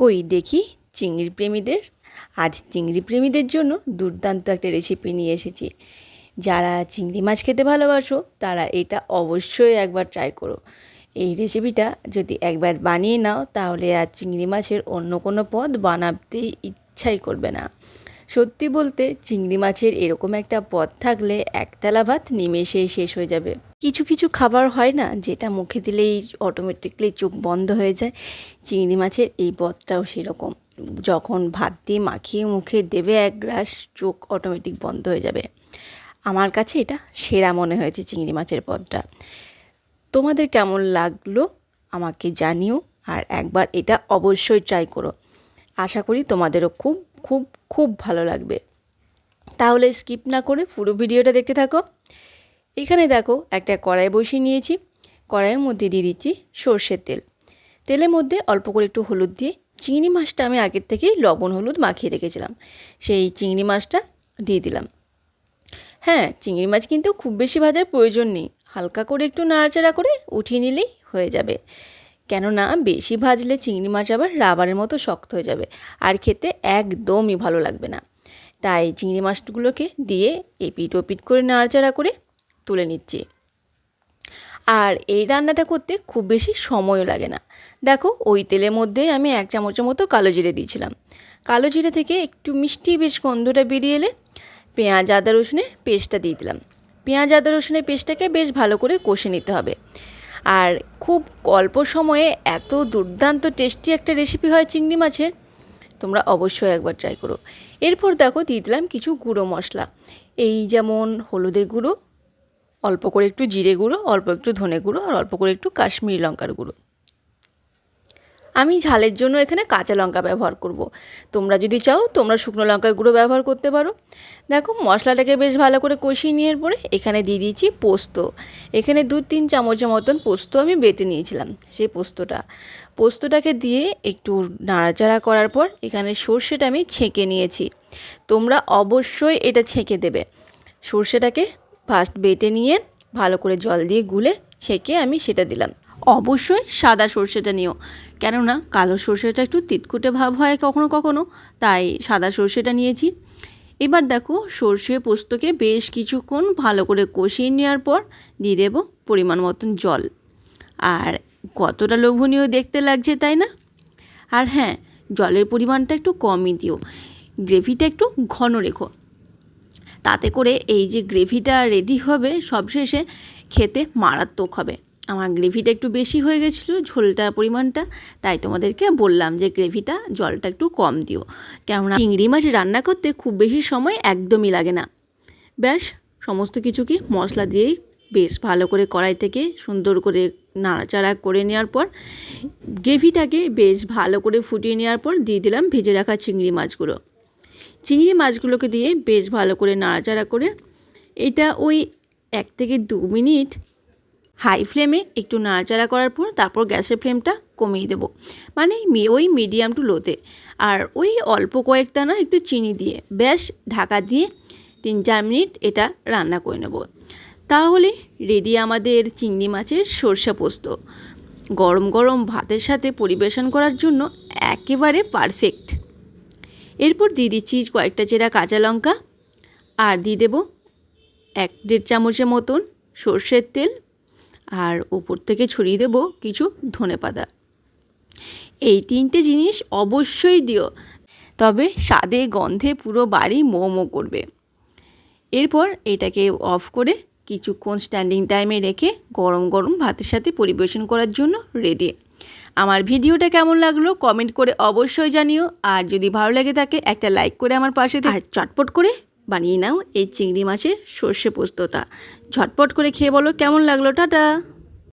কই দেখি চিংড়ি প্রেমীদের? আজ চিংড়ি প্রেমীদের জন্য দুর্দান্ত একটা রেসিপি নিয়ে এসেছি। যারা চিংড়ি মাছ খেতে ভালোবাসো, তারা এটা অবশ্যই একবার ট্রাই করো। এই রেসিপিটা যদি একবার বানিয়ে নাও, তাহলে আর চিংড়ি মাছের অন্য কোনো পদ বানাতে ইচ্ছাই করবে না। সত্যি বলতে চিংড়ি মাছের এরকম একটা পদ থাকলে একতলা ভাত নিমেষেই শেষ হয়ে যাবে। কিছু কিছু খাবার হয় না যেটা মুখে দিলেই অটোমেটিকলি চোখ বন্ধ হয়ে যায়। চিংড়ি মাছের এই পদটাও সেরকম। যখন ভাত দিয়ে মাখিয়ে মুখে দেবে এক গ্রাস, চোখ অটোমেটিক বন্ধ হয়ে যাবে। আমার কাছে এটা সেরা মনে হয়েছে চিংড়ি মাছের পদটা। তোমাদের কেমন লাগল আমাকে জানিও আর একবার এটা অবশ্যই ট্রাই করো। আশা করি তোমাদেরও খুব খুব খুব ভালো লাগবে। তাহলে স্কিপ না করে পুরো ভিডিওটা দেখতে থাকো। এখানে দেখো একটা কড়াই বসিয়ে নিয়েছি। কড়াইয়ের মধ্যে দিয়ে দিচ্ছি সর্ষের তেল। তেলের মধ্যে অল্প করে একটু হলুদ দিয়ে চিংড়ি মাছটা আমি আগের থেকেই লবণ হলুদ মাখিয়ে রেখেছিলাম। সেই চিংড়ি মাছটা দিয়ে দিলাম। হ্যাঁ চিংড়ি মাছ কিন্তু খুব বেশি ভাজার প্রয়োজন নেই। হালকা করে একটু নাড়াচাড়া করে উঠিয়ে নিলেই হয়ে যাবে। কেননা বেশি ভাজলে চিংড়ি মাছ আবার রাবারের মতো শক্ত হয়ে যাবে, আর খেতে একদমই ভালো লাগবে না। তাই চিংড়ি মাছগুলোকে দিয়ে এপিট ওপিট করে নাড়াচাড়া করে তুলে নিচ্ছি। আর এই রান্নাটা করতে খুব বেশি সময়ও লাগে না। দেখো, ওই তেলের মধ্যে আমি এক চামচের মতো কালো জিরে দিয়েছিলাম। কালো জিরে থেকে একটু মিষ্টি বেশ গন্ধটা বেরিয়ে এলে পেঁয়াজ, আদা রসুনের পেস্টটা দিয়ে দিলাম। পেঁয়াজ, আদা রসুনের পেস্টটাকে বেশ ভালো করে কষে নিতে হবে। আর খুব অল্প সময়ে এত দুর্দান্ত টেস্টি একটা রেসিপি হয় চিংড়ি মাছের, তোমরা অবশ্যই একবার ট্রাই করো। এরপর দেখো দিয়ে দিলাম কিছু গুঁড়ো মশলা। এই যেমন হলুদের গুঁড়ো, অল্প করে একটু জিরে গুঁড়ো, অল্প একটু ধনে গুঁড়ো, আর অল্প করে একটু কাশ্মীরি লঙ্কার গুঁড়ো। আমি ঝালের জন্য এখানে কাঁচা লঙ্কা ব্যবহার করব। তোমরা যদি চাও, তোমরা শুকনো লঙ্কার গুঁড়ো ব্যবহার করতে পারো। দেখো, মশলাটাকে বেশ ভালো করে কষিয়ে নেওয়ার পরে এখানে দিয়ে দিয়েছি পোস্ত। এখানে দু তিন চামচের মতন পোস্ত আমি বেটে নিয়েছিলাম সেই পোস্তটা। পোস্তটাকে দিয়ে একটু নাড়াচাড়া করার পর এখানে সর্ষেটা আমি ছেঁকে নিয়েছি। তোমরা অবশ্যই এটা ছেঁকে দেবে। সর্ষেটাকে ফার্স্ট বেটে নিয়ে ভালো করে জল দিয়ে গুলে ছেঁকে আমি সেটা দিলাম। অবশ্যই সাদা সর্ষেটা নিও। কেননা কালো সর্ষেটা একটু তিতকুটে ভাব হয় কখনো কখনো, তাই সাদা সর্ষেটা নিয়েছি। এবার দেখো সর্ষে পোস্তকে বেশ কিছুক্ষণ ভালো করে কষিয়ে নেওয়ার পর দিয়ে দেব পরিমাণ মতন জল। আর কতটা লোভনীয় দেখতে লাগছে তাই না? আর হ্যাঁ জলের পরিমাণটা একটু কমই দিও। গ্রেভিটা একটু ঘন রেখো। তাতে করে এই যে গ্রেভিটা রেডি হবে সবশেষে খেতে মারাত্মক হবে। আমার গ্রেভিটা একটু বেশি হয়ে গেছিল, ঝোলটার পরিমাণটা। তাই তোমাদেরকে বললাম যে গ্রেভিটা জলটা একটু কম দিও। কেননা চিংড়ি মাছ রান্না করতে খুব বেশি সময় একদমই লাগে না। ব্যাস, সমস্ত কিছুকে মশলা দিয়েই বেশ ভালো করে কড়াই থেকে সুন্দর করে নাড়াচাড়া করে নেওয়ার পর, গ্রেভিটাকে বেশ ভালো করে ফুটিয়ে নেওয়ার পর দিয়ে দিলাম ভেজে রাখা চিংড়ি মাছগুলো। চিংড়ি মাছগুলোকে দিয়ে বেশ ভালো করে নাড়াচাড়া করে, এটা ওই এক থেকে দু মিনিট হাই ফ্লেমে একটু নাড়াচাড়া করার পর তারপর গ্যাসের ফ্লেমটা কমিয়ে দেবো। মানে ওই মিডিয়াম টু লোতে। আর ওই অল্প কয়েক দানা একটু চিনি দিয়ে, ব্যাস, ঢাকা দিয়ে তিন চার মিনিট এটা রান্না করে নেব। তাহলে রেডি আমাদের চিংড়ি মাছের সর্ষে পোস্ত। গরম গরম ভাতের সাথে পরিবেশন করার জন্য একেবারে পারফেক্ট। এরপর দিয়ে দিচ্ছি কয়েকটা চেরা কাঁচা লঙ্কা। আর দিয়ে দেবো এক দেড় চামচের মতন সর্ষের তেল আর ওপর থেকে ছড়িয়ে দেব কিছু ধনে পাতা। এই তিনটে জিনিস অবশ্যই দিও, তবে স্বাদে, গন্ধে পুরো বাড়ি মোমো করবে। এরপর এটাকে অফ করে কিছুক্ষণ স্ট্যান্ডিং টাইমে রেখে গরম গরম ভাতের সাথে পরিবেশন করার জন্য রেডি। আমার ভিডিওটা কেমন লাগল কমেন্ট করে অবশ্যই জানিও, আর যদি ভালো লেগে থাকে একটা লাইক করে আমার পাশে আর চটপট করে বানিয়ে নাও এই চিংড়ি মাছের সর্ষে পোস্তটা। ঝটপট করে খেয়ে বলো কেমন লাগল? টাটা!